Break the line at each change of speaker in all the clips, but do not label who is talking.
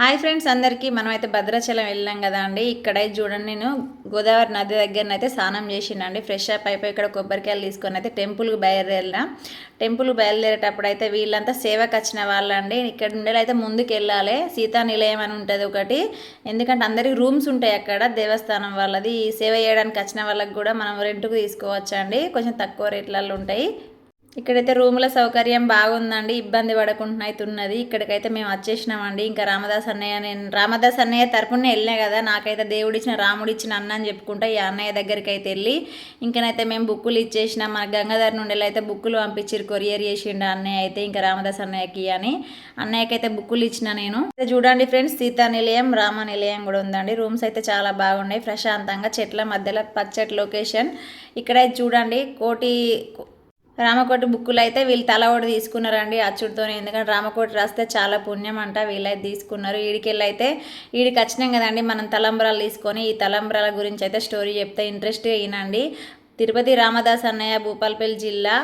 Hi friends అందరికీ మనమైతే భద్రాచలం వెళ్ళాం కదా అండి. ఇక్కడ చూడండి నేను. గోదావరి నది దగ్గరనైతే స్నానం చేసిండండి. ఫ్రెష్ అప్ అయిపోయి ఇక్కడ కొబ్బరికాయలు తీసుకొని అయితే టెంపుల్కి బయలుదేరినా. టెంపుల్ బయలుదేరేటప్పుడు అయితే వీళ్ళంతా సేవకు వచ్చిన వాళ్ళండి. ఇక్కడ నుండి అయితే ముందుకు వెళ్ళాలి. సీతా నిలయం అని ఉంటుంది ఒకటి. ఎందుకంటే అందరికీ రూమ్స్ ఉంటాయి అక్కడ దేవస్థానం వాళ్ళది. సేవ చేయడానికి వచ్చిన వాళ్ళకి కూడా మనం రెంట్కు తీసుకోవచ్చండి. కొంచెం తక్కువ రేట్లలో ఉంటాయి. ఇక్కడైతే రూముల సౌకర్యం బాగుందండి ఇబ్బంది పడకుండా అయితే ఉన్నది ఇక్కడికైతే మేము వచ్చేసినామండి. ఇంకా రామదాస్ అన్నయ్య నేను రామదాస్ అన్నయ్య తరపునే వెళ్ళినా కదా నాకైతే దేవుడిచ్చిన రాముడిచ్చిన అన్న అని చెప్పుకుంటా ఈ అన్నయ్య దగ్గరికి అయితే వెళ్ళి ఇంకనైతే మేము బుక్కులు ఇచ్చేసినాం. మన గంగాధర్ నుండి అయితే బుక్కులు పంపించారు కొరియర్ చేసిండు అన్నయ్య అయితే ఇంకా రామదాస్ అన్నయ్యకి అని. అన్నయ్యకి అయితే బుక్కులు ఇచ్చిన నేను. అయితే చూడండి ఫ్రెండ్స్ సీతా నిలయం రామ నిలయం కూడా ఉందండి. రూమ్స్ అయితే చాలా బాగున్నాయి. ప్రశాంతంగా చెట్ల మధ్యలో పచ్చటి లొకేషన్. ఇక్కడ చూడండి కోటి రామకోటి బుక్కులు అయితే వీళ్ళు తల ఒకటి తీసుకున్నారండి అచ్చుడితో ఎందుకంటే రామకోటి రాస్తే చాలా పుణ్యం అంట వీళ్ళైతే తీసుకున్నారు. ఈడికెళ్ళి అయితే ఈడికి వచ్చినాం కదండి మనం తలంబరాలు తీసుకొని ఈ తలంబరాల గురించి అయితే స్టోరీ చెప్తే ఇంట్రెస్ట్ అయినండి తిరుపతి రామదాస్ అన్నయ్య భూపాలపల్లి జిల్లా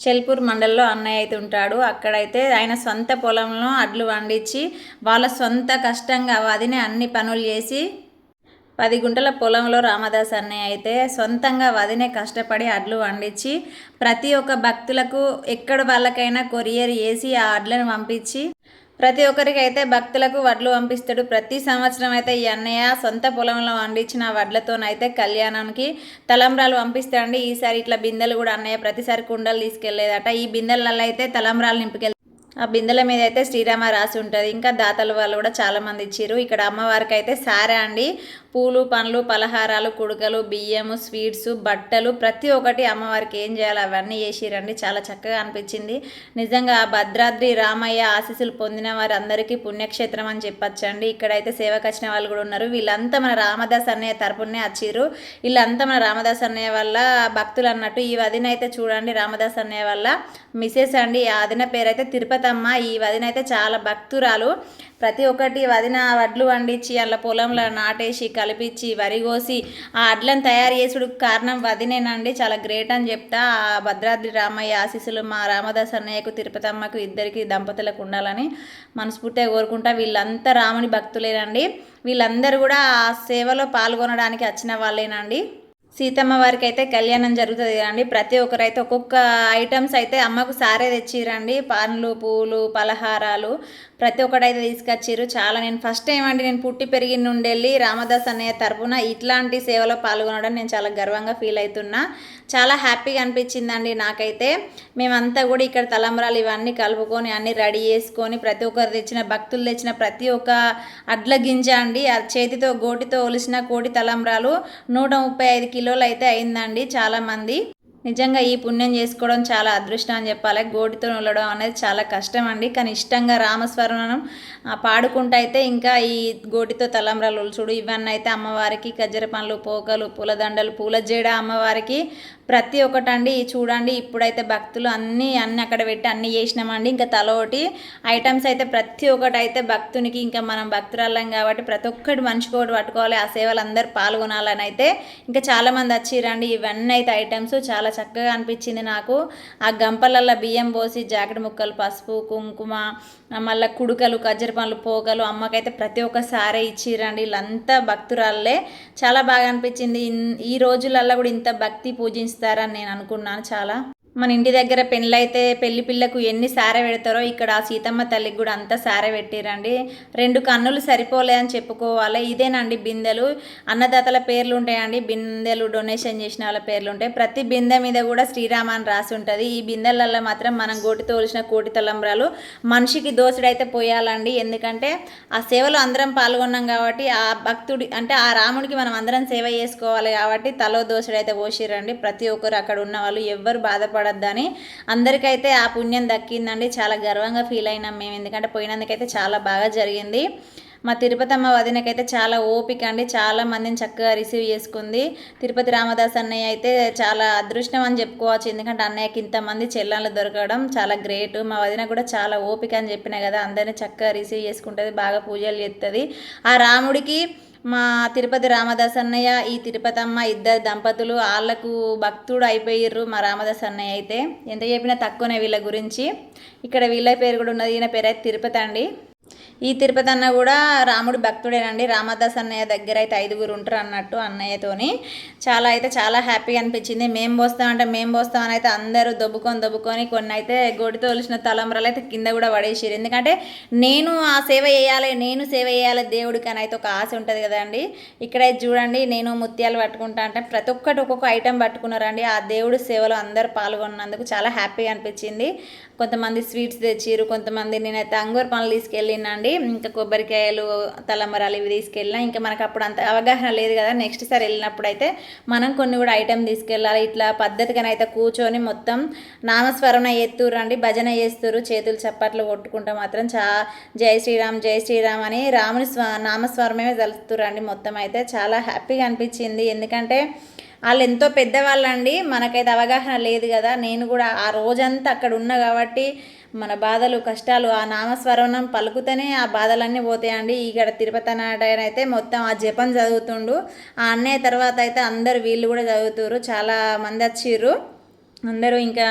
చెల్పూర్ మండల్లో అన్నయ్య అయితే ఉంటాడు. అక్కడైతే ఆయన సొంత పొలంలో అడ్లు వండించి వాళ్ళ సొంత కష్టంగా అదినే అన్ని పనులు చేసి పది గుంటల పొలంలో రామదాస్ అన్నయ్య అయితే సొంతంగా వదినే కష్టపడి అడ్లు వండించి ప్రతి ఒక్క భక్తులకు ఎక్కడ వాళ్ళకైనా కొరియర్ వేసి ఆ అడ్లను పంపించి ప్రతి ఒక్కరికి అయితే భక్తులకు వడ్లు పంపిస్తాడు. ప్రతి సంవత్సరం అయితే ఈ అన్నయ్య సొంత పొలంలో వండించిన వడ్లతోనైతే కళ్యాణానికి తలంబ్రాలు పంపిస్తాడండి. ఈసారి ఇట్లా బిందెలు కూడా అన్నయ్య ప్రతిసారి కుండలు తీసుకెళ్ళేదట. ఈ బిందెలలో అయితే తలంబ్రాలు నింపుకెళ్ళి ఆ బిందెల మీద అయితే శ్రీరామ రాసి ఉంటుంది. ఇంకా దాతలు వాళ్ళు కూడా చాలామంది ఇచ్చారు ఇక్కడ అమ్మవారికి అయితే సారా అండి. పూలు పండ్లు పలహారాలు కుడుకలు బియ్యము స్వీట్స్ బట్టలు ప్రతి ఒక్కటి అమ్మవారికి ఏం చేయాలి అవన్నీ చేసిరండి చాలా చక్కగా అనిపించింది. నిజంగా భద్రాద్రి రామయ్య ఆశీస్సులు పొందిన వారు అందరికీ పుణ్యక్షేత్రం అని చెప్పచ్చండి. ఇక్కడైతే సేవకు వచ్చిన వాళ్ళు కూడా ఉన్నారు. వీళ్ళంతా మన రామదాస్ అన్నయ్య తరపునే వచ్చిర్రు. వీళ్ళంతా మన రామదాస్ అన్నయ్య వల్ల భక్తులు అన్నట్టు ఈ వదిన అయితే చూడండి. రామదాస్ అన్నయ్య వల్ల మిసెస్ అండి. ఆ వదిన పేరైతే తిరుపతమ్మ. ఈ వదిన అయితే చాలా భక్తురాలు. ప్రతి ఒక్కటి వదిన వడ్లు వండించి అలా పొలంలో నాటేసి కలిపించి వరి కోసి ఆ అడ్లను తయారు చేసుడు కారణం వదినేనండి. చాలా గ్రేట్ అని చెప్తా. ఆ భద్రాద్రి రామయ్య ఆశీస్సులు మా రామదాస్ అన్నయ్యకు తిరుపతమ్మకు ఇద్దరికి దంపతులకు ఉండాలని మనస్ఫూర్తిగా కోరుకుంటా. వీళ్ళంతా రాముని భక్తులేనండి. వీళ్ళందరూ కూడా ఆ సేవలో పాల్గొనడానికి వచ్చిన వాళ్ళేనండి. సీతమ్మ వారికి అయితే కళ్యాణం జరుగుతుంది కదండి. ప్రతి ఒక్కరైతే ఒక్కొక్క ఐటమ్స్ అయితే అమ్మకు సారే తెచ్చిరండి. పండ్లు పూలు పలహారాలు ప్రతి ఒక్కటి అయితే చాలా నేను ఫస్ట్ టైం అండి నేను పుట్టి పెరిగి నుండి వెళ్ళి రామదాస్ అనే తరఫున ఇట్లాంటి సేవలో పాల్గొనడం నేను చాలా గర్వంగా ఫీల్ అవుతున్నా. చాలా హ్యాపీగా అనిపించిందండి నాకైతే. మేమంతా కూడా ఇక్కడ తలంబరాలు ఇవన్నీ కలుపుకొని అన్నీ రెడీ చేసుకొని ప్రతి ఒక్కరు తెచ్చిన భక్తులు తెచ్చిన ప్రతి ఒక్క అడ్ల గింజ అండి. ఆ చేతితో గోటితో ఒలిసిన కోటి తలంబరాలు నూట ముప్పై ఐదు కిలోలు అయితే అయిందండి చాలామంది. నిజంగా ఈ పుణ్యం చేసుకోవడం చాలా అదృష్టం అని చెప్పాలి. గోటితో ఉండడం అనేది చాలా కష్టం అండి. కానీ ఇష్టంగా రామస్వరణం పాడుకుంటూ అయితే ఇంకా ఈ గోటితో తలంబ్రాలు ఉల్చుడు ఇవన్నీ అయితే అమ్మవారికి కజ్జర పండ్లు పోకలు పూలదండలు పూల జేడ అమ్మవారికి ప్రతి ఒక్కటండి చూడండి ఇప్పుడైతే భక్తులు అన్నీ అన్నీ అక్కడ పెట్టి అన్నీ చేసినామండి. ఇంకా తల ఒకటి ఐటమ్స్ అయితే ప్రతి ఒక్కటి అయితే భక్తునికి ఇంకా మనం భక్తురాళ్ళం కాబట్టి ప్రతి ఒక్కటి మనిషికి ఒకటి పట్టుకోవాలి. ఆ సేవలు అందరు పాల్గొనాలని అయితే ఇంకా చాలామంది వచ్చిరండి ఇవన్నీ అయితే ఐటమ్స్ చాలా చక్కగా అనిపించింది నాకు. ఆ గంపలల్లో బియ్యం పోసి జాకెట్ ముక్కలు పసుపు కుంకుమ మళ్ళీ కుడుకలు కజ్జర పండ్లు పోకలు అమ్మకైతే ప్రతి ఒక్కసారి ఇచ్చిరండి వీళ్ళంతా భక్తురాళ్ళే. చాలా బాగా అనిపించింది. ఈ రోజులల్లో కూడా ఇంత భక్తి పూజించి ఇస్తారని నేను అనుకున్నాను చాలా. మన ఇంటి దగ్గర పెళ్ళైతే పెళ్ళి పిల్లకు ఎన్ని సారె పెడతారో ఇక్కడ ఆ సీతమ్మ తల్లికి కూడా అంత సార పెట్టిరండి. రెండు కన్నులు సరిపోలే అని చెప్పుకోవాలి? ఇదేనండి బిందెలు. అన్నదాతల పేర్లు ఉంటాయండి. బిందెలు డొనేషన్ చేసిన వాళ్ళ పేర్లు ఉంటాయి. ప్రతి బిందె మీద కూడా శ్రీరామ అని రాసి ఉంటుంది. ఈ బిందెలలో మాత్రం మనం గోటి తోలిసిన కోటి తలంబ్రాలు మనిషికి దోసుడైతే పోయాలండి. ఎందుకంటే ఆ సేవలో అందరం పాల్గొన్నాం కాబట్టి ఆ భక్తుడి అంటే ఆ రాముడికి మనం అందరం సేవ చేసుకోవాలి కాబట్టి తలో దోసుడైతే పోసిరండి. ప్రతి ఒక్కరు అక్కడ ఉన్న వాళ్ళు ఎవ్వరు బాధపడ బాధపడద్దని అందరికైతే ఆ పుణ్యం దక్కిందండి. చాలా గర్వంగా ఫీల్ అయినాం మేము. ఎందుకంటే పోయినందుకైతే చాలా బాగా జరిగింది. మా తిరుపతమ్మ వదినకైతే చాలా ఓపిక అండి. చాలా మందిని చక్కగా రిసీవ్ చేసుకుంది. తిరుపతి రామదాస్ అన్నయ్య అయితే చాలా అదృష్టం అని చెప్పుకోవచ్చు. ఎందుకంటే అన్నయ్యకి ఇంతమంది చెల్లెళ్ళు దొరకడం చాలా గ్రేట్. మా వదిన కూడా చాలా ఓపిక అని చెప్పిన కదా అందరినీ చక్కగా రిసీవ్ చేసుకుంటుంది బాగా పూజలు చేస్తుంది ఆ రాముడికి మా తిరుపతి రామదాస్ అన్నయ్య ఈ తిరుపతమ్మ ఇద్దరు దంపతులు వాళ్ళకు భక్తుడు అయిపోయిర్రు మా రామదాస్ అన్నయ్య అయితే. ఎంత చెప్పినా తక్కువనే వీళ్ళ గురించి. ఇక్కడ వీళ్ళ పేరు కూడా ఉన్నది ఈయన పేరు అయితే తిరుపతి అండి. ఈ తిరుపతి అన్న కూడా రాముడి భక్తుడేనండి. రామదాస్ అన్నయ్య దగ్గర అయితే ఐదుగురు ఉంటారు అన్నట్టు అన్నయ్యతోని. చాలా అయితే చాలా హ్యాపీగా అనిపించింది. మేము పోస్తామంటే మేము పోస్తామని అయితే అందరూ దొబ్బుకొని దొబ్బుకొని కొన్ని అయితే గొడితో తోలిసిన తలంబరాలు అయితే కింద కూడా పడేసారు ఎందుకంటే నేను ఆ సేవ చేయాలి నేను సేవ చేయాలి దేవుడికి అని అయితే ఒక ఆశ ఉంటుంది కదండి. ఇక్కడైతే చూడండి నేను ముత్యాలు పట్టుకుంటా అంటే ప్రతి ఒక్కటి ఒక్కొక్క ఐటెం పట్టుకున్నారండి. ఆ దేవుడి సేవలో అందరూ పాల్గొన్నందుకు చాలా హ్యాపీగా అనిపించింది. కొంతమంది స్వీట్స్ తెచ్చిర్రు కొంతమంది నేనైతే అంగూర పనులు తీసుకెళ్ళినండి ఇంకా కొబ్బరికాయలు తలమరాలు ఇవి తీసుకెళ్ళినా ఇంకా మనకు అప్పుడు అంత అవగాహన లేదు కదా. నెక్స్ట్ సారి వెళ్ళినప్పుడు అయితే మనం కొన్ని కూడా ఐటెం తీసుకెళ్ళాలి. ఇట్లా పద్ధతిగానైతే కూర్చొని మొత్తం నామస్మరణ ఎత్తురండి భజన చేస్తురు చేతులు చప్పట్లు కొట్టుకుంటూ మాత్రం చా జై శ్రీరామ్ జై శ్రీరామ్ అని రాముని స్వ నామస్వరమే తలుస్తురండి మొత్తం అయితే. చాలా హ్యాపీగా అనిపించింది. ఎందుకంటే వాళ్ళు ఎంతో పెద్దవాళ్ళండి. మనకైతే అవగాహన లేదు కదా. నేను కూడా ఆ రోజంతా అక్కడ ఉన్నా కాబట్టి మన బాధలు కష్టాలు ఆ నామస్వరణం పలుకుతేనే ఆ బాధలన్నీ పోతాయండి. ఇక్కడ తిరుపతి అన్నయ్య అయితే మొత్తం ఆ జపం చదువుతుండు. ఆ అన్నయ్య తర్వాత అయితే అందరు వీళ్ళు కూడా చదువుతారు చాలా మంది వచ్చిర్రు. అందరూ ఇంకా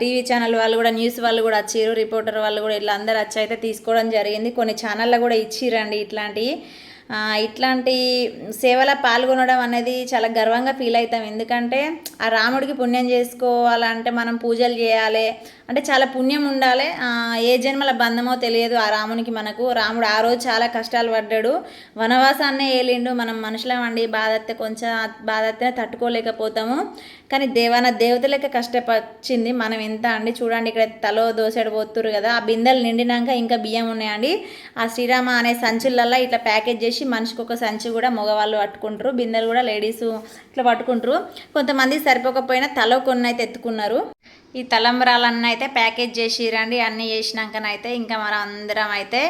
టీవీ ఛానల్ వాళ్ళు కూడా న్యూస్ వాళ్ళు కూడా వచ్చారు రిపోర్టర్ వాళ్ళు కూడా ఇట్లా అందరు వచ్చి అయితే తీసుకోవడం జరిగింది. కొన్ని ఛానళ్ళ కూడా ఇచ్చిరండి ఇట్లాంటివి ఇట్లాంటి సేవలో పాల్గొనడం అనేది చాలా గర్వంగా ఫీల్ అవుతాం. ఎందుకంటే ఆ రాముడికి పుణ్యం చేసుకోవాలంటే మనం పూజలు చేయాలి అంటే చాలా పుణ్యం ఉండాలి. ఏ జన్మల బంధమో తెలియదు ఆ రామునికి మనకు. రాముడు ఆ రోజు చాలా కష్టాలు పడ్డాడు. వనవాసాన్నే ఏలిండు. మనం మనుషులమండి బాధత్తే కొంచెం బాధత్తే తట్టుకోలేకపోతాము. కానీ దేవాన దేవతలకే కష్టపచ్చింది. మనం ఎంత అండి? చూడండి ఇక్కడ తలో దోసెడు పోతురు కదా. ఆ బిందెలు నిండినాక ఇంకా బియ్యం ఉన్నాయండి. ఆ శ్రీరామ అనే సంచులల్లో ఇట్లా ప్యాకేజ్ చేసి మనిషికి ఒక సంచి కూడా మగవాళ్ళు పట్టుకుంటారు. బిందెలు కూడా లేడీస్ ఇట్లా పట్టుకుంటారు. కొంతమంది సరిపోకపోయినా తలో కొన్ని అయితే ఎత్తుకున్నారు. ఈ తలంబరాలన్నీ అయితే ప్యాకేజ్ చేసిరండి అన్నీ చేసినాకనైతే ఇంకా మనం అందరం అయితే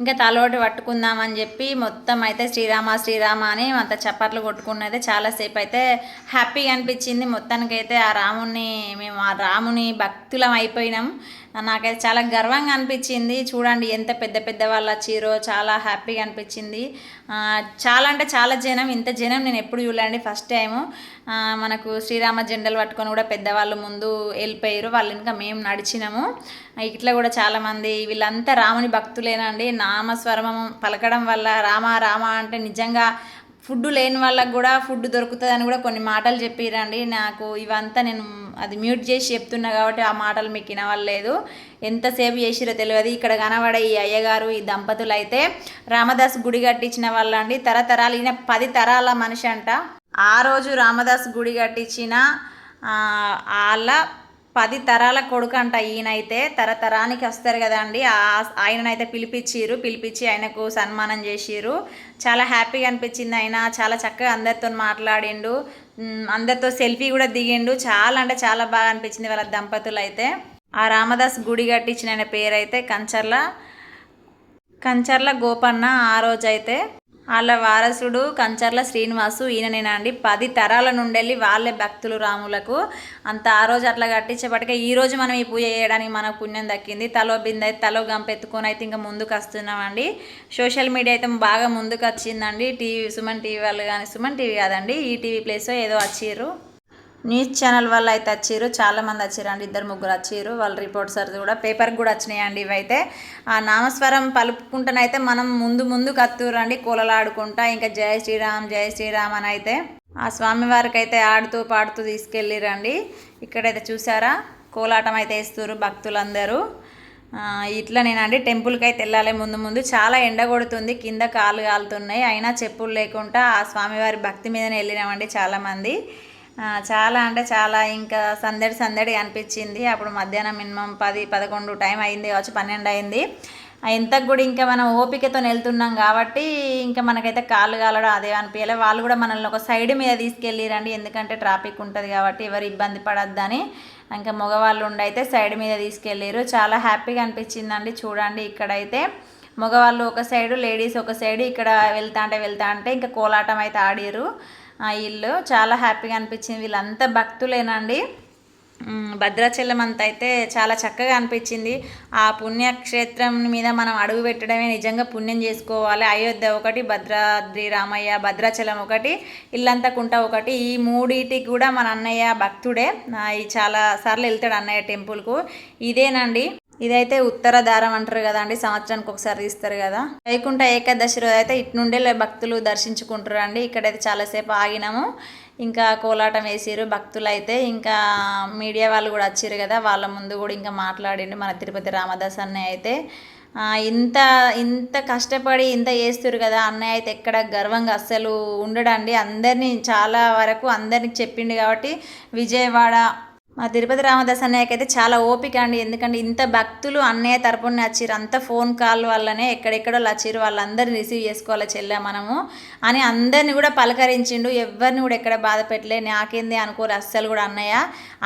ఇంకా తలోటి పట్టుకుందామని చెప్పి మొత్తం అయితే శ్రీరామ శ్రీరామ అని అంత చప్పట్లు కొట్టుకున్నది చాలాసేపు అయితే హ్యాపీగా అనిపించింది. మొత్తానికైతే ఆ రాముని మేము ఆ రాముని భక్తులం అయిపోయినాం. నాకైతే చాలా గర్వంగా అనిపించింది. చూడండి ఎంత పెద్ద పెద్ద వాళ్ళు వచ్చిరో చాలా హ్యాపీగా అనిపించింది. చాలా అంటే చాలా జనం ఇంత జనం నేను ఎప్పుడు చూడలేండి ఫస్ట్ టైము. మనకు శ్రీరామ జెండలు పట్టుకొని కూడా పెద్దవాళ్ళు ముందు వెళ్ళిపోయారు. వాళ్ళు ఇంకా మేము నడిచినాము. ఇట్లా కూడా చాలామంది వీళ్ళంతా రాముని భక్తులేనండి. నామస్వరమం పలకడం వల్ల రామ రామ అంటే నిజంగా ఫుడ్ లేని వాళ్ళకి కూడా ఫుడ్ దొరుకుతుందని కూడా కొన్ని మాటలు చెప్పిరండి. నాకు ఇవంతా నేను అది మ్యూట్ చేసి చెప్తున్నా కాబట్టి ఆ మాటలు మీకు వినవలేదు. ఎంతసేపు చేసిరో తెలియదు. ఇక్కడ కనబడే ఈ అయ్యగారు ఈ దంపతులు అయితే రామదాస్ గుడి కట్టించిన వాళ్ళండి. తరతరాలు ఈయన పది తరాల మనిషి అంట. ఆ రోజు రామదాస్ గుడి కట్టించిన వాళ్ళ పది తరాల కొడుకు అంట ఈయనైతే తరతరానికి వస్తారు కదండి. ఆయననైతే పిలిపించారు పిలిపించి ఆయనకు సన్మానం చేసిరు చాలా హ్యాపీగా అనిపించింది ఆయన. చాలా చక్కగా అందరితో మాట్లాడిండు. అందరితో సెల్ఫీ కూడా దిగిండు. చాలా అంటే చాలా బాగా అనిపించింది వాళ్ళ దంపతులు అయితే. ఆ రామదాస్ గుడి కట్టించిన ఆయన పేరైతే కంచర్ల కంచర్ల గోపన్న ఆ రోజైతే. వాళ్ళ వారసుడు కంచర్ల శ్రీనివాసు ఈయననేనా అండి. పది తరాల నుండి వాళ్ళే భక్తులు రాములకు. అంత ఆ రోజు అట్లా కట్టించేపటికే ఈ రోజు మనం ఈ పూజ చేయడానికి మనకు పుణ్యం దక్కింది. తలో బిందె అయితే తలో గంపెత్తుకొని అయితే ఇంకా ముందుకు వస్తున్నామండి. సోషల్ మీడియా అయితే బాగా ముందుకు వచ్చిందండి. టీవీ సుమన్ టీవీ వాళ్ళు కానీ సుమన్ టీవీ కాదండి. ఈ టీవీ ప్లేస్ ఏదో వచ్చిర్రు. న్యూస్ ఛానల్ వల్ల అయితే వచ్చారు చాలామంది వచ్చారండి ఇద్దరు ముగ్గురు వచ్చారు వాళ్ళ రిపోర్ట్స్ కూడా పేపర్కి కూడా వచ్చినాయండి ఇవైతే. ఆ నామస్వరం పలుపుకుంటేనైతే మనం ముందు ముందు కత్తురండి కూలలాడుకుంటా ఇంకా జయ శ్రీరామ్ జయ శ్రీరామ్ అని అయితే ఆ స్వామివారికి అయితే ఆడుతూ పాడుతూ తీసుకెళ్ళిరండి ఇక్కడైతే చూసారా? కోలాటం అయితే వేస్తారు భక్తులందరూ. ఇట్లా నేనండి టెంపుల్కి అయితే వెళ్ళాలి ముందు ముందు. చాలా ఎండ కొడుతుంది కింద కాలు కాలుతున్నాయి అయినా చెప్పులు లేకుండా ఆ స్వామివారి భక్తి మీదనే వెళ్ళినామండి చాలామంది. చాలా అంటే చాలా ఇంకా సందడి సందడి అనిపించింది. అప్పుడు మధ్యాహ్నం మినిమం పది పదకొండు టైం అయింది కావచ్చు పన్నెండు అయింది. ఇంతకు కూడా ఇంకా మనం ఓపికతో వెళ్తున్నాం కాబట్టి ఇంకా మనకైతే కాళ్ళు కాలడం అదే అనిపించలే. వాళ్ళు కూడా మనల్ని ఒక సైడ్ మీద తీసుకెళ్ళిరండి. ఎందుకంటే ట్రాఫిక్ ఉంటుంది కాబట్టి ఎవరు ఇబ్బంది పడద్దని ఇంకా మగవాళ్ళు ఉండైతే సైడ్ మీద తీసుకెళ్ళారు. చాలా హ్యాపీగా అనిపించిందండి. చూడండి ఇక్కడైతే మగవాళ్ళు ఒక సైడు లేడీస్ ఒక సైడు ఇక్కడ వెళ్తా అంటే వెళ్తా అంటే ఇంకా కోలాటం అయితే ఆడారు. ఆ ఇల్లు చాలా హ్యాపీగా అనిపించింది. వీళ్ళంతా భక్తులేనండి. భద్రాచలం అంత అయితే చాలా చక్కగా అనిపించింది. ఆ పుణ్యక్షేత్రం మీద మనం అడుగు పెట్టడమే నిజంగా పుణ్యం చేసుకోవాలి. అయోధ్య ఒకటి భద్రాద్రి రామయ్య భద్రాచలం ఒకటి ఇల్లంతా కుంట ఒకటి. ఈ మూడింటికి కూడా మన అన్నయ్య భక్తుడే. చాలా సార్లు వెళ్తాడు అన్నయ్య టెంపుల్కు. ఇదేనండి. ఇదైతే ఉత్తర దారం అంటారు కదా అండి సంవత్సరానికి ఒకసారి తీస్తారు కదా. వైకుంఠ ఏకాదశి రోజు అయితే ఇటు నుండే లే- భక్తులు దర్శించుకుంటారు అండి ఇక్కడైతే చాలాసేపు ఆగినాము. ఇంకా కోలాటం వేసిరు భక్తులు అయితే ఇంకా మీడియా వాళ్ళు కూడా వచ్చారు కదా వాళ్ళ ముందు కూడా ఇంకా మాట్లాడిండు మన తిరుపతి రామదాస్ అన్నయ్య అయితే. ఇంత ఇంత కష్టపడి ఇంత చేస్తారు కదా అన్నయ్య అయితే ఎక్కడ గర్వంగా అస్సలు ఉండడండి. అందరినీ చాలా వరకు అందరినీ చెప్పిండు కాబట్టి విజయవాడ మా తిరుపతి రామదాస్ అన్నయ్యకి అయితే చాలా ఓపిక అండి. ఎందుకంటే ఇంత భక్తులు అన్నయ్య తరపున వచ్చిర్రు అంత ఫోన్ కాల్ వల్లనే ఎక్కడెక్కడో వచ్చిర్రు వాళ్ళందరిని రిసీవ్ చేసుకోవాలి చెల్లె మనము అని అందరిని కూడా పలకరించిండు. ఎవరిని కూడా ఎక్కడ బాధ పెట్టలే. నాకేంది అనుకోరు అస్సలు కూడా అన్నయ్య.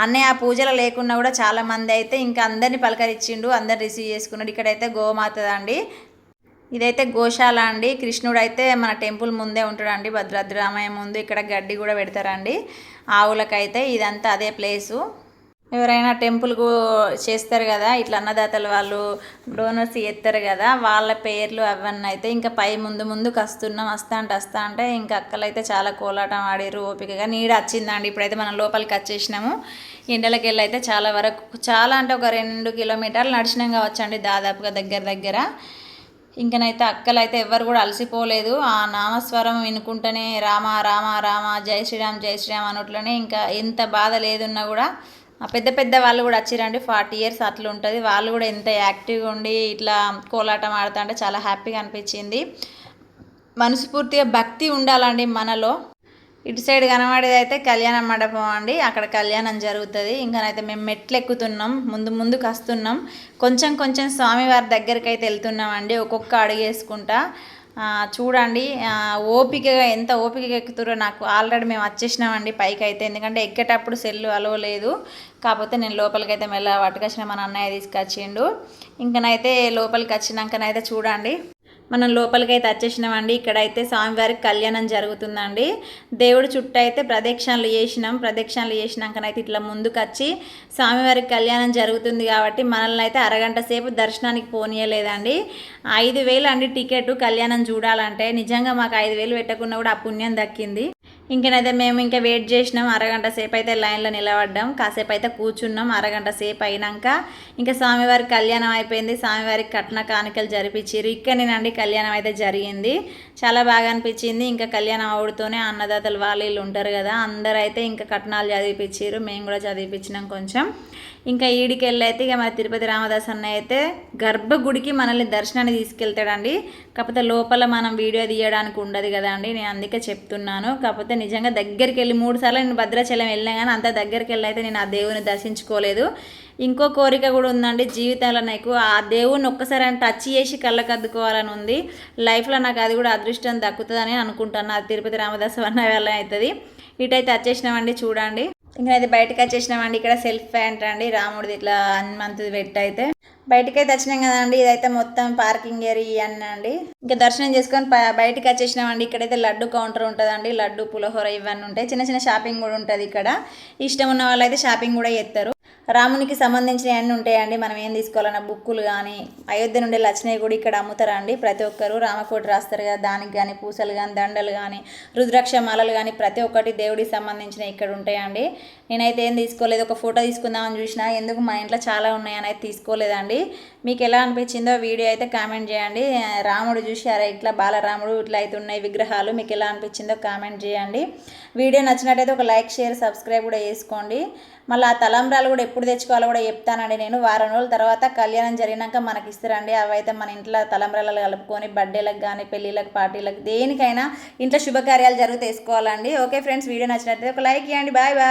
అన్నయ్య ఆ పూజలు లేకున్నా కూడా చాలా మంది అయితే ఇంకా అందరిని పలకరించిండు. అందరిని రిసీవ్ చేసుకున్నాడు. ఇక్కడైతే గోమాత అండి. ఇదైతే గోశాల అండి. కృష్ణుడు అయితే మన టెంపుల్ ముందే ఉంటాడండి. భద్రాద్రి ముందు ఇక్కడ గడ్డి కూడా పెడతారండి. ఆవులకైతే ఇదంతా అదే ప్లేసు. ఎవరైనా టెంపుల్కు చేస్తారు కదా ఇట్లా అన్నదాతలు వాళ్ళు డోనర్స్ ఎత్తారు కదా వాళ్ళ పేర్లు అవన్నీ అయితే ఇంకా పై ముందు ముందుకు వస్తున్నాం వస్తా అంటే వస్తా అంటే ఇంకా అక్కలు అయితే చాలా కోలాటం ఆడారు ఓపికగా నీడ వచ్చిందండి ఇప్పుడైతే మనం లోపలికి వచ్చేసినాము. ఎండలకి వెళ్ళి అయితే చాలా వరకు చాలా అంటే ఒక రెండు కిలోమీటర్లు నడిచినాం కావచ్చండి దాదాపుగా దగ్గర దగ్గర. ఇంకనైతే అక్కలు అయితే ఎవ్వరు కూడా అలసిపోలేదు. ఆ నామస్వరం వినుకుంటేనే రామ రామ రామ జై శ్రీరామ్ జై శ్రీరామ్ అనట్లోనే ఇంకా ఎంత బాధ లేదున్నా కూడా ఆ పెద్ద పెద్ద వాళ్ళు కూడా వచ్చిరండి. ఫార్టీ ఇయర్స్ అట్లా ఉంటుంది. వాళ్ళు కూడా ఎంత యాక్టివ్గా ఉండి ఇట్లా కోలాటం ఆడుతా అంటే చాలా హ్యాపీగా అనిపించింది. మనస్ఫూర్తిగా భక్తి ఉండాలండి మనలో. ఇటు సైడ్ కనబడేది అయితే కళ్యాణ మండపం అండి. అక్కడ కళ్యాణం జరుగుతుంది. ఇంకనైతే మేము మెట్లు ఎక్కుతున్నాం ముందు ముందుకు వస్తున్నాం. కొంచెం కొంచెం స్వామివారి దగ్గరికి అయితే వెళ్తున్నాం అండి ఒక్కొక్క అడుగేసుకుంటా. చూడండి. ఓపికగా ఎంత ఓపికగా ఎక్కుతారో నాకు ఆల్రెడీ మేము వచ్చేసినామండి పైకి అయితే ఎందుకంటే ఎక్కేటప్పుడు సెల్లు అలవలేదు కాకపోతే నేను లోపలికి అయితే మెల్ల పట్టుకొచ్చిన మా అన్నయ్య తీసుకొచ్చిండు. ఇంకనైతే లోపలికి వచ్చినాకనైతే చూడండి. మనం లోపలికి అయితే వచ్చేసినామండి ఇక్కడైతే స్వామివారికి కళ్యాణం జరుగుతుందండి. దేవుడి చుట్టూ అయితే ప్రదక్షిణలు చేసినాం. ప్రదక్షిణలు చేసినాకనైతే ఇట్లా ముందుకు వచ్చి స్వామివారికి కళ్యాణం జరుగుతుంది కాబట్టి మనల్ని అయితే అరగంట సేపు దర్శనానికి పోనీయలేదండి. ఐదు వేలు అండి టికెట్ కళ్యాణం చూడాలంటే. నిజంగా మాకు ఐదు వేలు పెట్టకుండా కూడా ఆ పుణ్యం దక్కింది. ఇంకనైతే మేము ఇంకా వెయిట్ చేసినాం అరగంట సేపు అయితే లైన్లో నిలబడ్డాం. కాసేపు అయితే కూర్చున్నాం. అరగంట సేపు అయినాక ఇంకా స్వామివారి కళ్యాణం అయిపోయింది. స్వామివారికి కట్న కానుకలు జరిపించారు ఇక్కడనేనండి కళ్యాణం అయితే జరిగింది. చాలా బాగా అనిపించింది. ఇంకా కళ్యాణం అవుడుతూనే అన్నదాతలు వాళ్ళు వీళ్ళు ఉంటారు కదా అందరూ అయితే ఇంకా కట్నాలు చదివిపించారు మేము కూడా చదివిపించినాం కొంచెం. ఇంకా ఈడికెళ్ళి అయితే ఇక మన తిరుపతి రామదాస్ అన్న అయితే గర్భగుడికి మనల్ని దర్శనానికి తీసుకెళ్తాడండి. కాకపోతే లోపల మనం వీడియో తీయడానికి ఉండదు కదా అండి నేను అందుకే చెప్తున్నాను. కాకపోతే నిజంగా దగ్గరికి వెళ్ళి మూడు సార్లు నేను భద్రాచలం వెళ్ళినా కానీ అంత దగ్గరికి వెళ్ళి అయితే నేను ఆ దేవుని దర్శించుకోలేదు. ఇంకో కోరిక కూడా ఉందండి జీవితంలో నాకు ఆ దేవుణ్ణి ఒక్కసారి అని టచ్ చేసి కళ్ళకు అద్దుకోవాలని ఉంది. లైఫ్లో నాకు అది కూడా అదృష్టం దక్కుతుందని అనుకుంటాను అది తిరుపతి రామదాసు అన్న వేళ అవుతుంది. ఇటైతే వచ్చేసినామండి చూడండి. ఇంకా అయితే బయటకు వచ్చేసినామండి. ఇక్కడ సెల్ఫ్ ప్యాంట్ అండి రాముడిది ఇట్లా హనుమంతుది పెట్టి అయితే. బయటకి అయితే వచ్చినాం కదండి. ఇదైతే మొత్తం పార్కింగ్ ఏరియా అండి ఇంకా దర్శనం చేసుకొని బయటకు వచ్చేసినామండి. ఇక్కడైతే లడ్డు కౌంటర్ ఉంటుందండి. లడ్డు పులిహోర ఇవన్నీ ఉంటాయి. చిన్న చిన్న షాపింగ్ కూడా ఉంటుంది ఇక్కడ. ఇష్టం ఉన్న వాళ్ళు అయితే షాపింగ్ కూడా చేస్తారు రామునికి సంబంధించిన అన్నీ ఉంటాయండి. మనం ఏం తీసుకోవాలన్న బుక్కులు కానీ అయోధ్య నుండి వచ్చినవి కూడా ఇక్కడ అమ్ముతారండి. ప్రతి ఒక్కరు రామకోటి రాస్తారు కదా దానికి కానీ పూసలు కానీ దండలు కానీ రుద్రాక్ష మాలలు కానీ ప్రతి ఒక్కటి దేవుడికి సంబంధించిన ఇక్కడ ఉంటాయండి. నేనైతే ఏం తీసుకోలేదు. ఒక ఫోటో తీసుకుందామని చూసినా ఎందుకు మా ఇంట్లో చాలా ఉన్నాయని అయితే తీసుకోలేదండి. మీకు ఎలా అనిపించిందో వీడియో అయితే కామెంట్ చేయండి. రాముడు చూసి అరే ఇట్లా బాలరాముడు ఇట్లా అయితే ఉన్నాయి విగ్రహాలు. మీకు ఎలా అనిపించిందో కామెంట్ చేయండి. వీడియో నచ్చినట్టయితే ఒక లైక్ షేర్ సబ్స్క్రైబ్ కూడా చేసుకోండి. మళ్ళీ ఆ తలంబ్రాలు కూడా ఎప్పుడు తెచ్చుకోవాలో కూడా చెప్తానండి నేను. వారం రోజుల తర్వాత కళ్యాణం జరిగినాక మనకి ఇస్తారండి. అవైతే మన ఇంట్లో తలంబ్రాలు కలుపుకొని బర్త్డేలకు కానీ పెళ్ళిళ్ళకి పార్టీలకు దేనికైనా ఇంట్లో శుభకార్యాలు జరిగితే వేసుకోవాలండి. ఓకే ఫ్రెండ్స్ వీడియో నచ్చినట్లయితే ఒక లైక్ ఇవ్వండి బాయ్ బాయ్.